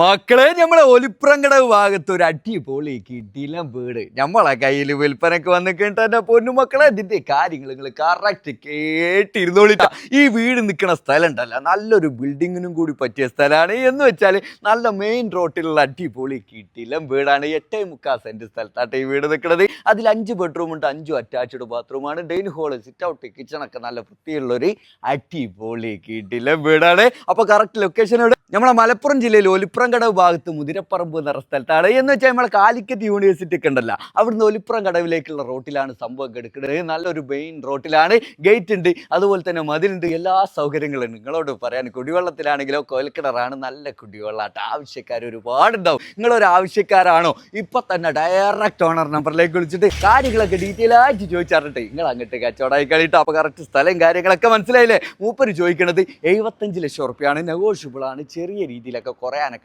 മക്കളെ നമ്മളെ ഒലിപ്രങ്കട ഭാഗത്ത് ഒരു അടിപൊളി കിട്ടിയില്ല വീട്. നമ്മളെ കയ്യിൽ വിൽപ്പനക്ക് വന്ന് വന്നിട്ട് പൊന്നു മക്കളെ ഇതിന്റെ കാര്യങ്ങൾ നിങ്ങൾ കറക്റ്റ് കേട്ടിരുന്നോളിട്ട. ഈ വീട് നിൽക്കുന്ന സ്ഥലം ഉണ്ടല്ല നല്ലൊരു ബിൽഡിങ്ങിനും കൂടി പറ്റിയ സ്ഥലമാണ് എന്ന് വെച്ചാൽ നല്ല മെയിൻ റോട്ടിലുള്ള അടിപൊളി കിട്ടിയില്ല വീടാണ്. എട്ടേ മുക്കാൽ സെന്റ് സ്ഥലത്താട്ടെ ഈ വീട് നിൽക്കുന്നത് അതിൽ അഞ്ച് ബെഡ്റൂം ഉണ്ട് അഞ്ചും അറ്റാച്ച്ഡ് ബാത്റൂമാണ് ഡൈനിങ് ഹോൾ സിറ്റ് ഔട്ട് കിച്ചണൊക്കെ നല്ല വൃത്തിയുള്ള ഒരു അടിപൊളി കിട്ടിയില്ല വീടാണ്. അപ്പൊ കറക്റ്റ് ലൊക്കേഷൻ എവിടെ? നമ്മളെ മലപ്പുറം ജില്ലയിൽ ഒലിപ്രംകടവ് ഭാഗത്ത് മുതിരപ്പറമ്പ് എന്ന സ്ഥലത്താണ്. എന്ന് വെച്ചാൽ നമ്മളെ കാലിക്കറ്റ് യൂണിവേഴ്സിറ്റി ഒക്കെ ഉണ്ടല്ല. അവിടുന്ന് ഒലിപ്പുറം കടവിലേക്കുള്ള റോട്ടിലാണ് സംഭവം കിടക്കുന്നത് നല്ലൊരു മെയിൻ റോട്ടിലാണ്. ഗേറ്റ് ഉണ്ട്. അതുപോലെ തന്നെ മതിലുണ്ട് എല്ലാ സൗകര്യങ്ങളും നിങ്ങളോട് പറയാൻ കുടിവെള്ളത്തിലാണെങ്കിലോ കൊൽക്കിണറാണ് നല്ല കുടിവെള്ളമായിട്ട് ആവശ്യക്കാർ ഒരുപാടുണ്ടാവും. നിങ്ങളൊരു ആവശ്യക്കാരാണോ? ഇപ്പൊ തന്നെ ഡയറക്റ്റ് ഓണർ നമ്പറിലേക്ക് വിളിച്ചിട്ട് കാര്യങ്ങളൊക്കെ ഡീറ്റെയിൽ ആയിട്ട് ചോദിച്ചറിഞ്ഞിട്ട് നിങ്ങൾ അങ്ങോട്ട് കച്ചവടമായി കളിയിട്ട് അപ്പൊ കറക്റ്റ് സ്ഥലം കാര്യങ്ങളൊക്കെ മനസ്സിലായില്ലേ? മൂപ്പര് ചോദിക്കണത് എഴുപത്തഞ്ച് ലക്ഷം ഉറപ്പിയാണ്. നെഗോഷ്യബിൾ ആണ്. ചെറിയ രീതിയിലൊക്കെ കുറയാനൊക്കെ